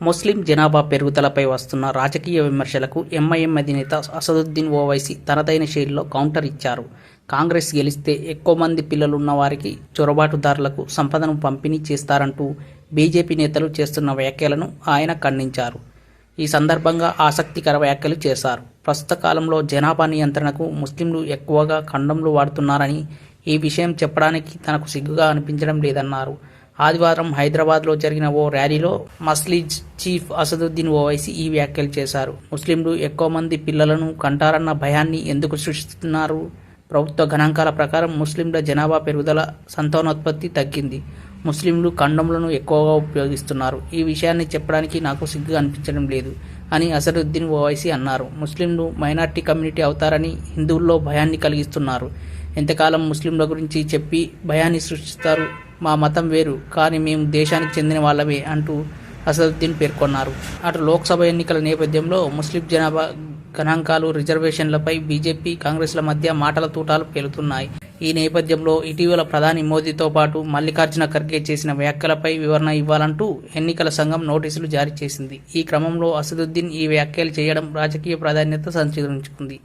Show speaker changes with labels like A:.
A: ముస్లిం జనాభా పెరుగుదలపై వస్తున్న రాజకీయ విమర్శలకు ఎంఐఎం అధినేత అసదుద్దీన్ ఓవైసీ తనదైన శైలిలో కౌంటర్ ఇచ్చారు. కాంగ్రెస్ గెలిస్తే ఎక్కువ మంది పిల్లలున్న వారికి చొరబాటుదారులకు సంపదను పంపిణీ చేస్తారంటూ బీజేపీ నేతలు చేస్తున్న వ్యాఖ్యలను ఆయన ఖండించారు. ఈ సందర్భంగా ఆసక్తికర వ్యాఖ్యలు చేశారు. ప్రస్తుత కాలంలో జనాభా నియంత్రణకు ముస్లింలు ఎక్కువగా ఖండంలు వాడుతున్నారని ఈ విషయం చెప్పడానికి తనకు సిగ్గుగా అనిపించడం లేదన్నారు. ఆదివారం హైదరాబాద్లో జరిగిన ఓ ర్యాలీలో మస్లీజ్ చీఫ్ అసదుద్దీన్ ఓవైసీ ఈ వ్యాఖ్యలు చేశారు. ముస్లింలు ఎక్కువ మంది పిల్లలను కంటారన్న భయాన్ని ఎందుకు సృష్టిస్తున్నారు? ప్రభుత్వ గణాంకాల ప్రకారం ముస్లింల జనాభా పెరుగుదల సంతానోత్పత్తి తగ్గింది. ముస్లింలు కండంలను ఎక్కువగా ఉపయోగిస్తున్నారు. ఈ విషయాన్ని చెప్పడానికి నాకు సిగ్గు అనిపించడం లేదు అని అసదుద్దీన్ ఓవైసీ అన్నారు. ముస్లింలు మైనార్టీ కమ్యూనిటీ అవుతారని హిందువుల్లో భయాన్ని కలిగిస్తున్నారు. ఎంతకాలం ముస్లింల గురించి చెప్పి భయాన్ని సృష్టిస్తారు? మా మతం వేరు కానీ మేము దేశానికి చెందిన వాళ్ళమే అంటూ అసదుద్దీన్ పేర్కొన్నారు. అటు లోక్సభ ఎన్నికల నేపథ్యంలో ముస్లిం జనాభా గణాంకాలు రిజర్వేషన్లపై బీజేపీ కాంగ్రెస్ల మధ్య మాటల తూటాలు పేలుతున్నాయి. ఈ నేపథ్యంలో ఇటీవల ప్రధాని మోదీతో పాటు మల్లికార్జున ఖర్గే చేసిన వ్యాఖ్యలపై వివరణ ఇవ్వాలంటూ ఎన్నికల సంఘం నోటీసులు జారీ చేసింది. ఈ క్రమంలో అసదుద్దీన్ ఈ వ్యాఖ్యలు చేయడం రాజకీయ ప్రాధాన్యత సంచరించుకుంది